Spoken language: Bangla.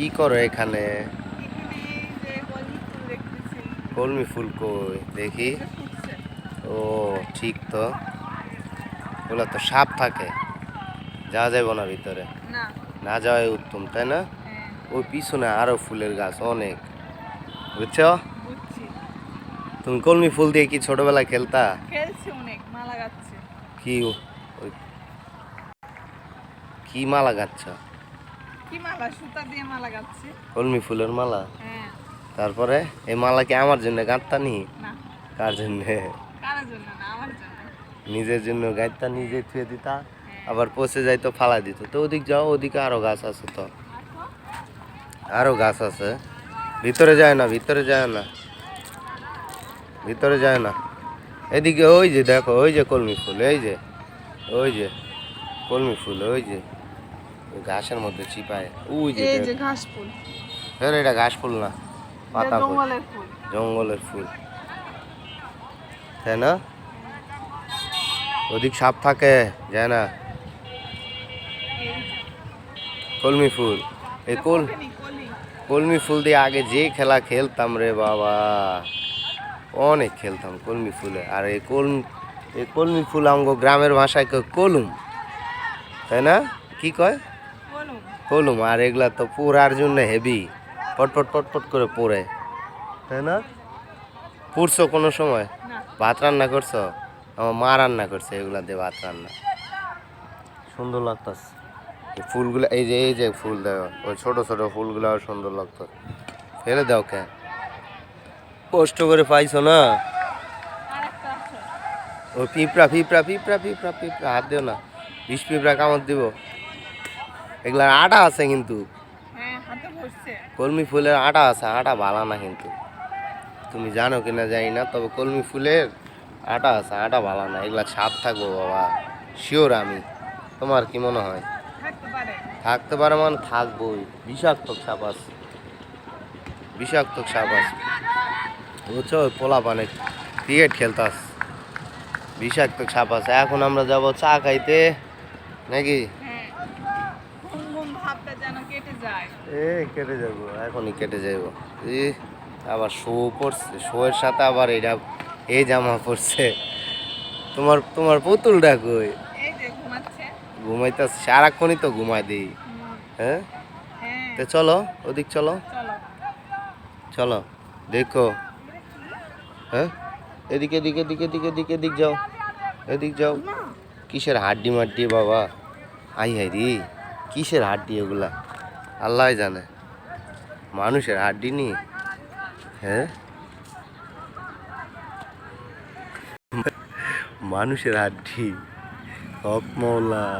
কি করো এখানে? কলমি ফুল কই? দেখি। ও ঠিক তো। ওগুলো তো সাপ থাকে। যাওয়া যাবে না ভিতরে। না। যাওয়াই উত্তম তাই না? হ্যাঁ। ওই পিছনে আরও ফুলের গাছ অনেক। বুঝছ? তুমি কলমি ফুল দিয়ে কি ছোটবেলায় খেলতা? কি কি মালা গাচ্ছ? কি মালা? সুতা দিয়ে মালা গাচ্ছে। কলমি ফুলের মালা? হ্যাঁ। তারপরে এই মালা কি আমার জন্য গাঁথতা নি? কার জন্য? কারোর জন্য না আমার জন্য। নিজের জন্য গাঁথতা নিজে থুয়ে দিতা আবার পচে যাইতো ফালা দিত। তো ওদিক যাও ওদিকে আরও গাছ আছে তো। আরও গাছ আছে। ভিতরে যায় না ভিতরে যায় না। ভিতরে যায় না। এদিকে ওই যে দেখো ওই যে কলমি ফুল এই যে ওই যে কলমি ফুল ওই যে। ঘাসের মধ্যে চিপায়। ওই যে এই যে ঘাস ফুল। হ্যাঁ এটা ঘাস ফুল না পাতা ফুল। জঙ্গলের ফুল। তাই না? ওদিক সাপ থাকে যায় না? কলমি ফুল। এই কল কলি, কলি। কলমি ফুল দিয়ে আগে যে খেলা খেলতাম রে বাবা। অনেক খেলতাম কলমি ফুলে। আর এই কলমি এই কলমি ফুল আমগো গ্রামের ভাষায় কলুম। তাই না? কি কয়? কলম। কলুম আর এগুলা তো পোড়ার জন্য হেভি। পটপট পটপট করে পোড়ে। তাই না? পুড়ছো কোনো সময়? ভাত রান্না করছ? আমার মা রান্না করছে এগুলা দিয়ে ভাত রান্না। সুন্দর লাগতাস এই ফুলগুলো এই যে এই যে ফুল দেও ওই ছোটো ছোটো ফুলগুলো সুন্দর লাগতো। ফেলে দাও কে? কষ্ট করে পাইছো না? ও পিঁপড়া পিঁপড়া পিঁপড়া পিঁপড়া পিঁপড়া হাত দিও না। বিষ পিঁপড়া কামড় দিব। এগুলার আটা আছে কিন্তু। হ্যাঁ কলমি ফুলের আটা আছে আটা ভালো না কিন্তু। তুমি জানো কিনা জানি না তবে কলমি ফুলের আটা আছে আটা ভালো না। এগুলা ছাপ থাকব বাবা শিওর আমি। তোমার কি মনে হয়? থাকতে পারে। মানে থাকবোই। বিষাক্ত সাপ আছে। বিষাক্ত সাপ আছে। বুঝছ? ওই পোলা পানে ক্রিকেট খেলতাস বিষাক্ত সাপ আছে। এখন আমরা যাব চা খাইতে নাকি হ্যাঁ ঘুম ঘুম ভাবটা যেন কেটে যায় এ কেটে যাব এখনই কেটে যাব। ই আবার শো পড়ছে শোয়ের সাথে আবার এটা এই জামা পড়ছে তোমার তোমার পুতুলটা কই? এই যে ঘুমাচ্ছে। ঘুমাইতে সারাক্ষণই তো ঘুমাই দিই। হ্যাঁ? হ্যাঁ। তো চলো ওদিক চলো। চলো। চলো দেখো। হ্যাঁ? এদিকে এদিকে এদিকে এদিকে এদিকে এদিক যাও। এদিক যাও। কিসের হাড্ডি মাড্ডি বাবা? আই হাই রি কিসের হাড্ডি ওগুলা আল্লাহ জানে। মানুষের হাড্ডি নিয়ে। হ্যাঁ? মানুষের হাড্ডি। হক মৌলা।